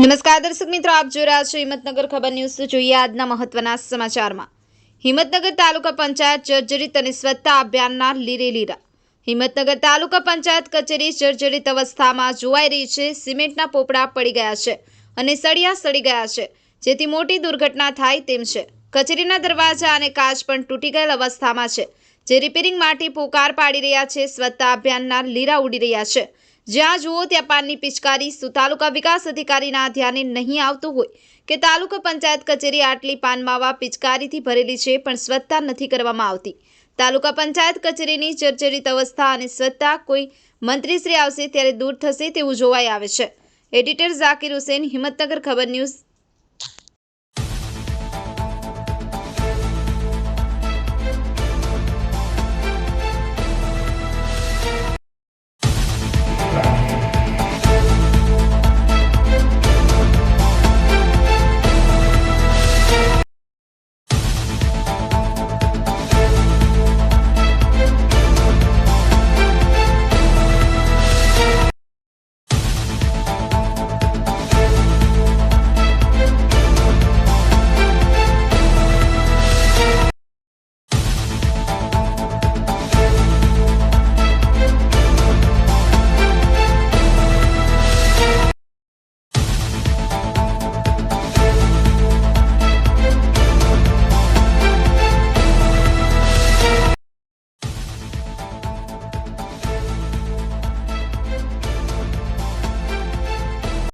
નમસ્કાર દર્શક મિત્રો, આપ જોઈ રહ્યા છો હિંમતનગર ખબર ન્યૂઝ. જોઈએ આજના મહત્વના સમાચારમાં. હિંમતનગર તાલુકા પંચાયત જર્જરિત અને સ્વચ્છતા અભિયાનના લીરે લીરા. હિંમતનગર તાલુકા પંચાયત કચેરી જર્જરિત અવસ્થામાં જોવાઈ રહી છે, સિમેન્ટના પોપડા પડી ગયા છે અને સળિયા સડી ગયા છે. જેથી મોટી દુર્ઘટના થાય તેમ છે. કચેરીના દરવાજા અને કાચ પણ તૂટી ગયેલ અવસ્થામાં છે. જે રિપેરિંગ માટે પોકાર પાડી રહ્યા છે, સ્વચ્છતા અભિયાનના લીરા ઉડી રહ્યા છે. જ્યાં જુઓ ત્યાં પાનની પિચકારી, શું તાલુકા વિકાસ અધિકારીના ધ્યાને નહીં આવતું હોય કે તાલુકા પંચાયત કચેરી આટલી પાનમાવા પિચકારીથી ભરેલી છે પણ સ્વચ્છતા નથી કરવામાં આવતી. તાલુકા પંચાયત કચેરીની જર્જરિત અવસ્થા અને સ્વચ્છતા કોઈ મંત્રીશ્રી આવશે ત્યારે દૂર થશે તેવું જોવાઈ આવે છે. એડિટર ઝાકીર હુસેન, હિંમતનગર ખબર ન્યૂઝ